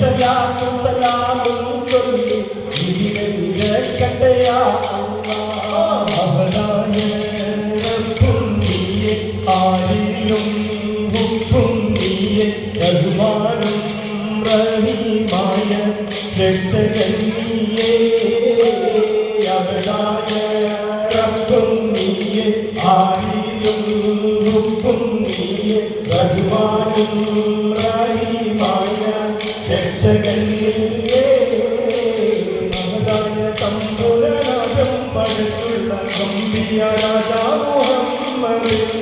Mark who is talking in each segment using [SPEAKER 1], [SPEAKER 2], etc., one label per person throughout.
[SPEAKER 1] സലാമും സലാമും ചൊല്ലി ഇതിനെ നിരക്കട്ടെ ആ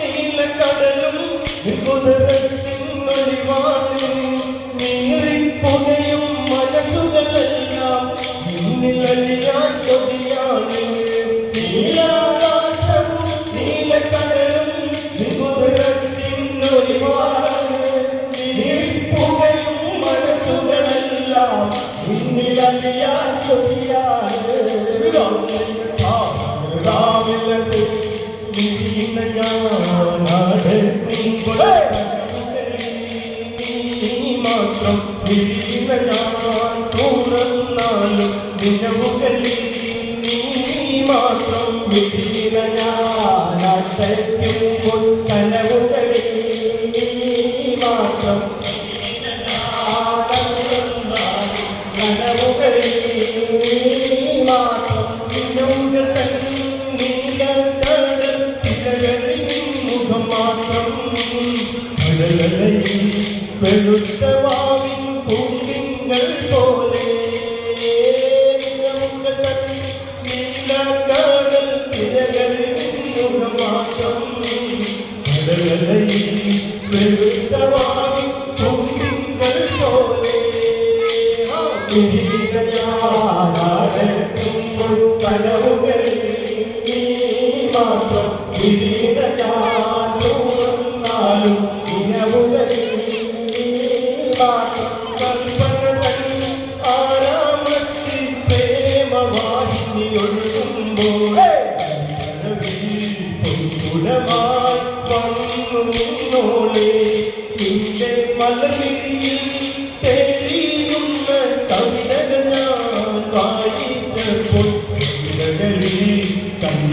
[SPEAKER 1] നീലക്കടലും കുതിരത്തിൻ മണിവാണിൽ നീറിപ്പുകയും മനസ്സുകളെല്ലാം ഇന്നിലലിയാൻ മാത്രം ഞാൻ തുറന്നാലും നീ മാത്രം വിധീനയാൻ അത്തരയ്ക്കും പൊട്ടനവുകളിൽ നീ മാത്രം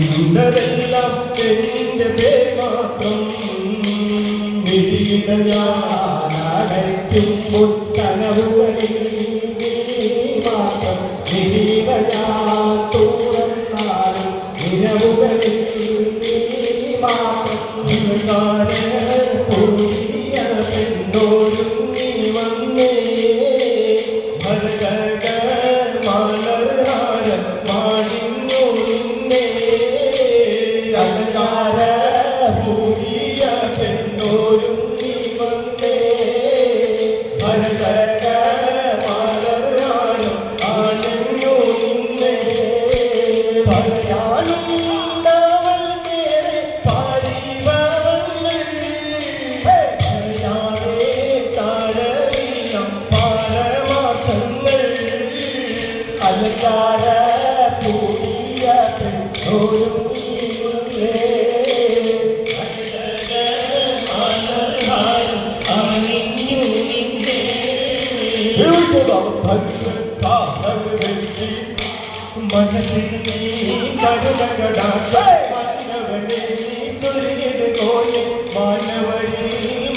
[SPEAKER 1] കണ്ടതെല്ലാം എന്റെ പേർ മാത്രം ഞാൻ അടയ്ക്കുമ്പോൾ Hallelujah.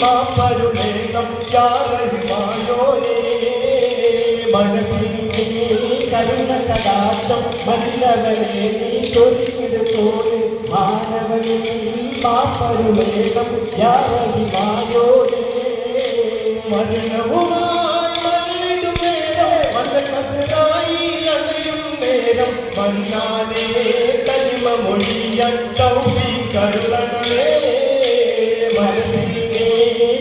[SPEAKER 1] കരുണേണം യാറയുമായോരേ മനസ്സിൽ കരുണ കടാക്ഷം മന്നവനെ നീ ചൊല്ലിയെടുത്തോട് മാനവനിൽ പാപ്പരുണേണം യാറയുമായോരേ മരണവുമായി മല്ലിടും നേരം മല്ലക്കസരായി അണയും നേരം. മന്നാനേ കലിമ മൊഴിയൻ കൗപി കരുളണേ മനസ്സിൽ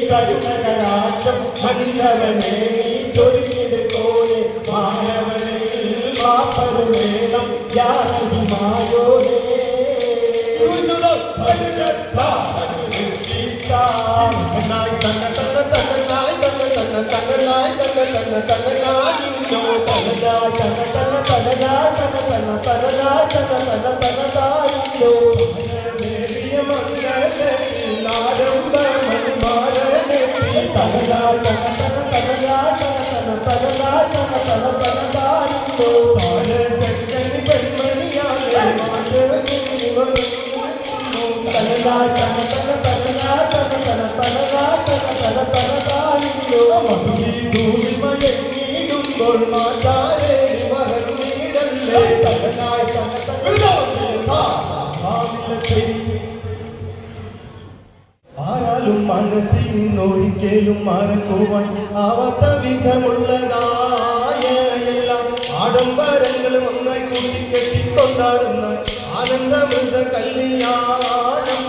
[SPEAKER 1] കടാക്ഷം മല്ലവനെ നീ ചൊരിഞ്ഞെടുത്തോലെ മാനവനിൽ മാപ്പരുമേണം യാതിമായോനെ തനതാ തനതാ തനതാ തനതാ തനതാ തനതാ ൂമിമയങ്ങീടുമ്പോൾ മാതാരേ മകൾ നീടല്ലേ മനസ്സിൽ നിന്നൊരിക്കലും മറക്കുവാൻ ആവാത്ത വിധമുള്ളതായ എല്ലാം ആഡംബരങ്ങളും ഒന്നായി കൂട്ടി കെട്ടിക്കൊണ്ടാടുന്ന ആനന്ദമൃത കല്യാണം.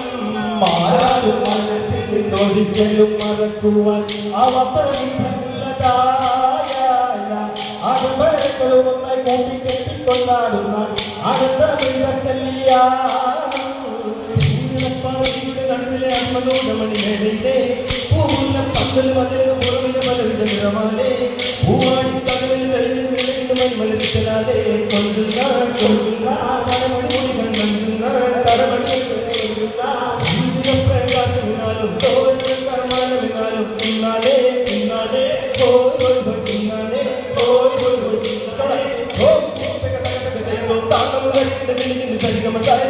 [SPEAKER 1] മാറാതെ മനസ്സിൽ നിന്നൊരിക്കലും മറക്കുവാൻ ആവാത്ത വിധമുള്ളതായ ആഡംബരങ്ങളും ഒന്നായി കൂട്ടിക്കെട്ടിക്കൊണ്ടാടുന്ന ആനന്ദമൃത കല്യാണം. മനോരമണി മേടയിലെ പൂവുള്ള പന്തലും അതിലക പുറമിന് പലവിധ നിറമാലേ പൂവാടി പകവിന് തെളിഞ്ഞു മേളിന്റെ മൺമല തിച്ചലാതെ കൊണ്ടുന്ന കൊണ്ടുന്ന തലമണിമൊഴി കണ്ടുന്ന തലമണി പ്രകാശമിനാലും പ്രമാണമിനാലും ഇന്നാലേ ഇന്നാലേ കോഴിന്നാലേ കോഴി തൊട ഓ തകതകതകതയോ താങ്കൾ സരികമസായ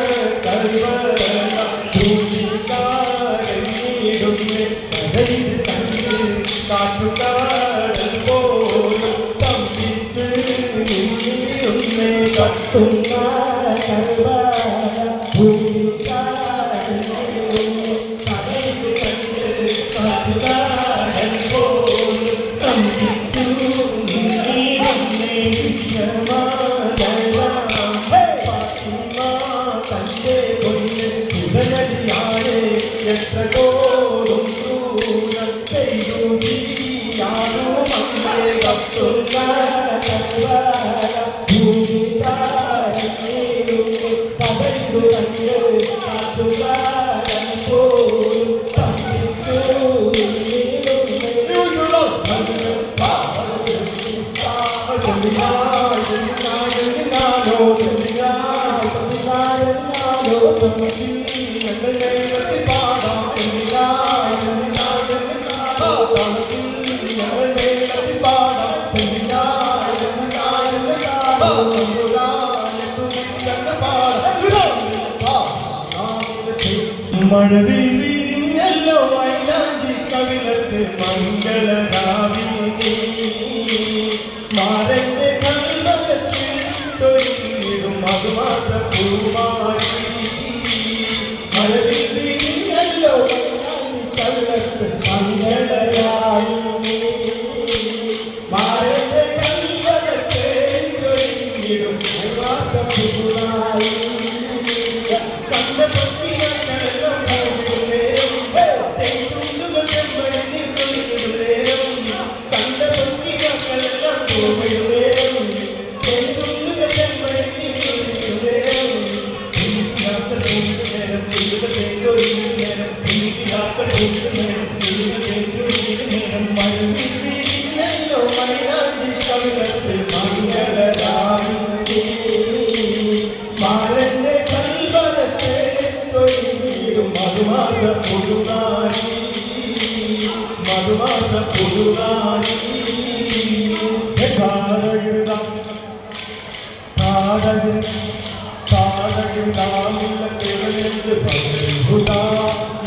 [SPEAKER 1] Oh. Thank you. മഴവിൽ വിരിഞ്ഞല്ലോ മൈലാഞ്ചി കവിളത്ത് മംഗളരാവിൽ മാരന്റെ കൽവകത്തിൽ തൊഴിലിടും മധുമാസ പൂമാ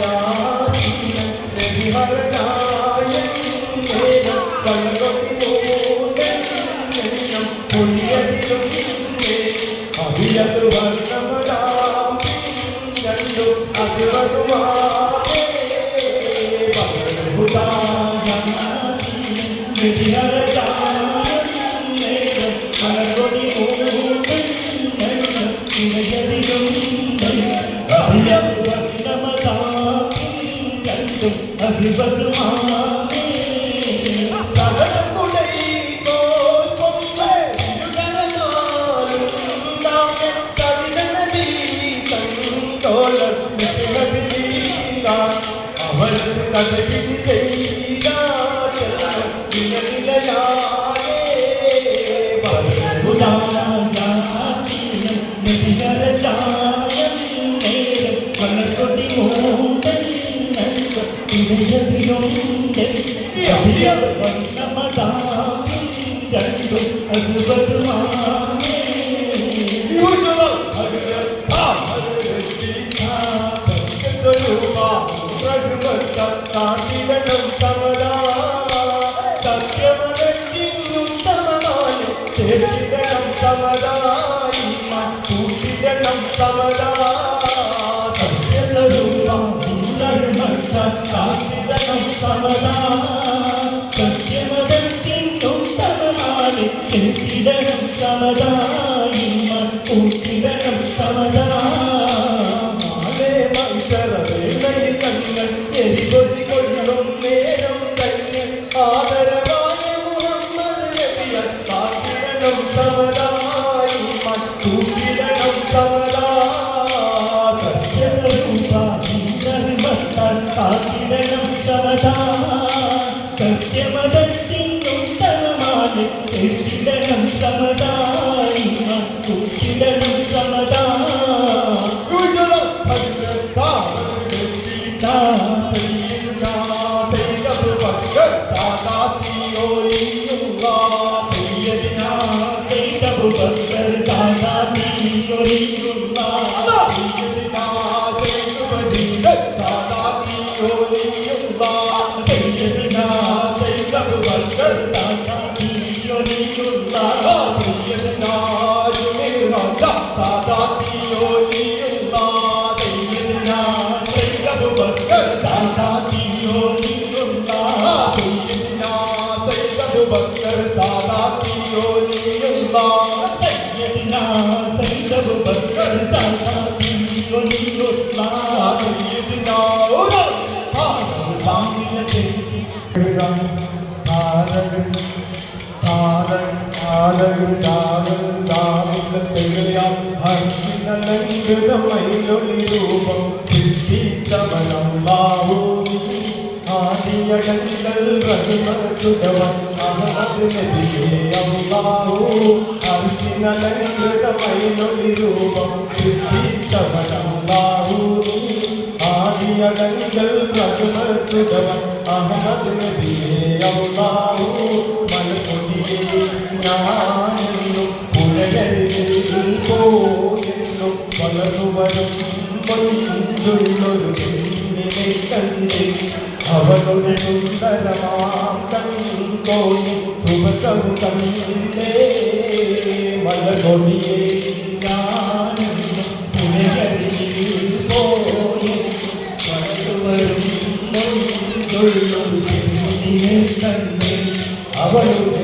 [SPEAKER 1] യാ ഹര செய்தார் அவள் கதவின்
[SPEAKER 2] செய்தார் Yeah. കെട്ടിടം സമതാ You. ഭക്ഷിതമൈലൊളി രൂപം സിദ്ധിച്ചവനമ്പാവൂ ആദിയടങ്കൽ റഹിമത്തുടവൻ അഹമ്മദ് നബിയെ അമ്പാവൂ അർശിനലങ്കൃതമൈലൊളി രൂപം സിദ്ധിച്ചവനമ്പാവൂ ആദിയടങ്കൽ റഹിമത്തുടവൻ അഹമ്മദ് നബിയെ അമ്പാവൂ ഞാനെന്നും പുഴകളിൽ പോയെന്നും വളർന്നു വരും കൊണ്ടുള്ളൊരു പെണ്ണിനെ കണ്ട് അവളുടെ സുന്ദരമാം കൺകോണി സുഭകവും കണ്ടേ മലകൊടിയെ ഞാനെന്നും പുഴകളിൽ
[SPEAKER 1] പോയി വരും കൊണ്ടുള്ളൊരു പെണ്ണിനെ കണ്ട് അവളുടെ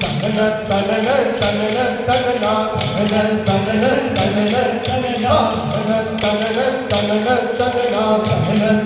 [SPEAKER 1] தனன தனன தனனா தனன தனன தனன தனனா தனன தனன தனன தனனா தனன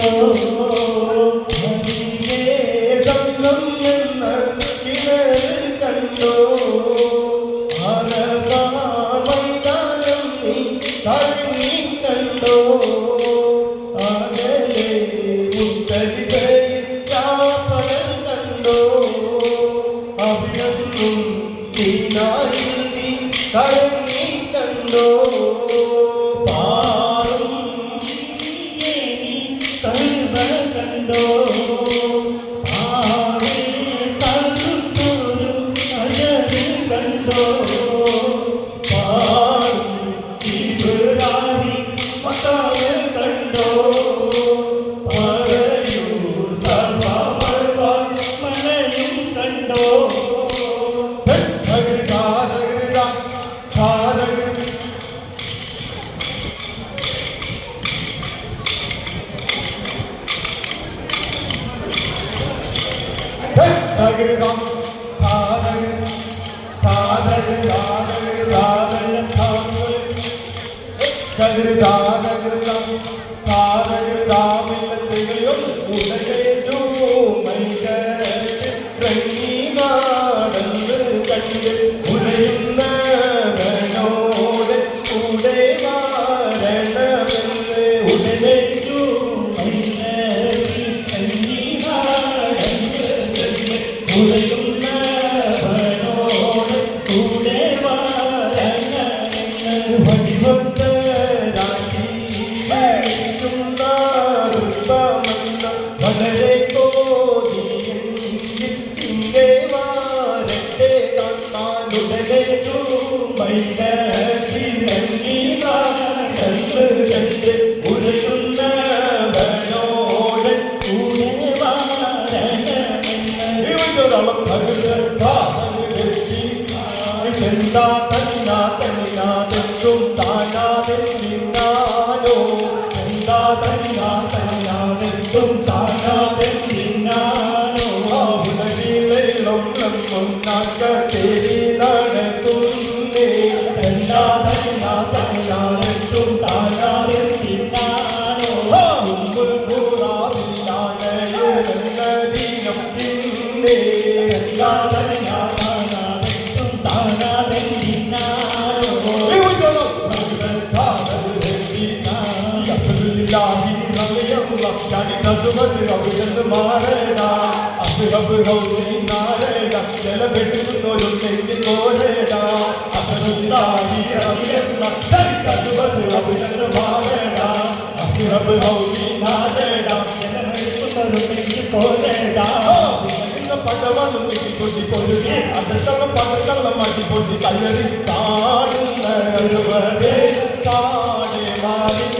[SPEAKER 1] todo గౌరవతి అభినందు మారేడా అసురపు గౌరీ నారేడా నిలబెట్టుకున్నోరు
[SPEAKER 2] తెంగి
[SPEAKER 1] కోరేడా అతను రాయి అభినంద అసురపు
[SPEAKER 2] అభినందు మారేడా
[SPEAKER 1] అసురపు గౌరీ నారేడా నిలబెట్టుకున్నోరు తెంగి కోరేడా பகவானும் திட்டி கொட்டி பொழுது அதற்கெல்லாம் பகற்கெல்லாம் மாட்டி போட்டி கல்லறி தாடுங்க அழுவதே தாடே மாறி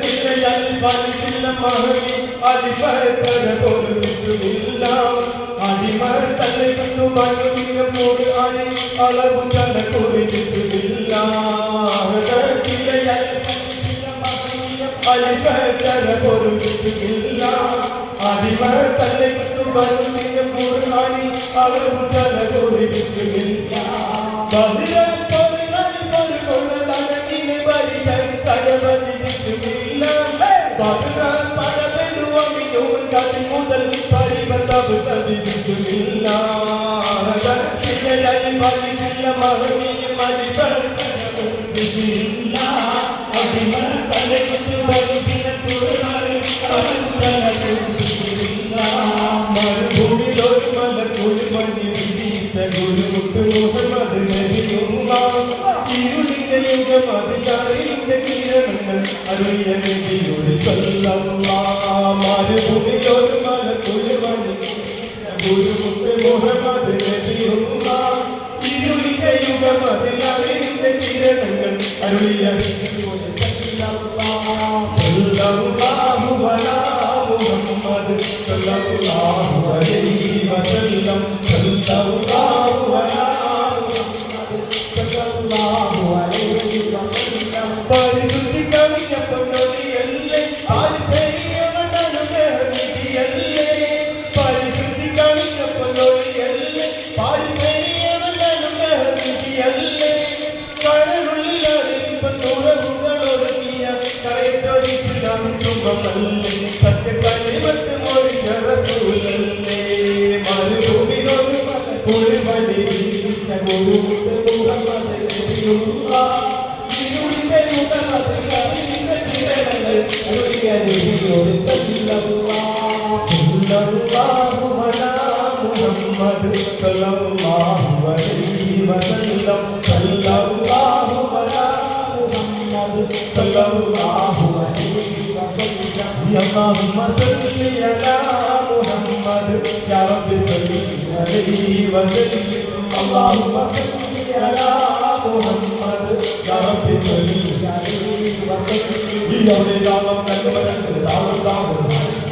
[SPEAKER 1] കസുവത് അവിടുന്ന് ആ സുറപ്പ് ഹൗലി നാരായണ ജലമെടുക്കുന്നൊരു ആ ആമില്ലത്തെ വിടുതിത്തം ദിത്തം തായി ദിത്തം ദിത്തം തായി ദിത്തം തായി തകടാക്കി ആ നാമില്ല അഹദത്തിലയൽ പലിക്കില്ല മഹനി അടിമത്തര ഒരു വിസുമില്ല അടിമ തല്ലെ കണ്ടു മണ്ണുമിങ്ങപ്പോട് അരി അളവു അഹദത്തിലയൽ അടിമത്തര ഒരു വിസുമില്ല അടിമ തല്ലെ കണ്ടു മണ്ണുമിങ്ങപ്പോട് അരി അളവു കണ്ട കുറി മുഹമ്മദ് നബിയുള്ള ഇരുളിന്റെ യുഗം അതിലറിന്റെ കിരണങ്ങൾ അറിയ മരുഭൂമിയിലൊരു മലക്കുഴി മണി ഗുരുമുത്ത് മുഹമ്മദ് നബിയുള്ള ഇരുളിന്റെ യുഗം അതിലറിന്റെ കിരണങ്ങൾ അറിയ നബിയോട് സല്ലല്ലാഹു അലാ മുഹമ്മദ് സല്ലല്ലാഹു അലൈഹി വസല്ലം സല്ലല്ലാഹു മുഹമ്മദ് സല്ലല്ലാഹു അലൈഹി വസല്ലം സല്ലല്ലാഹു അലാ മുഹമ്മദ് സല്ലല്ലാഹു അലൈഹി വസല്ലം اللهم صل على محمد يا رب صل عليه وسلم اللهم صل على محمد يا رب صل عليه وسلم ഈയോടെ ദാനം കണ്ടുവരണ്ട് ദാനം ദാനം ഓം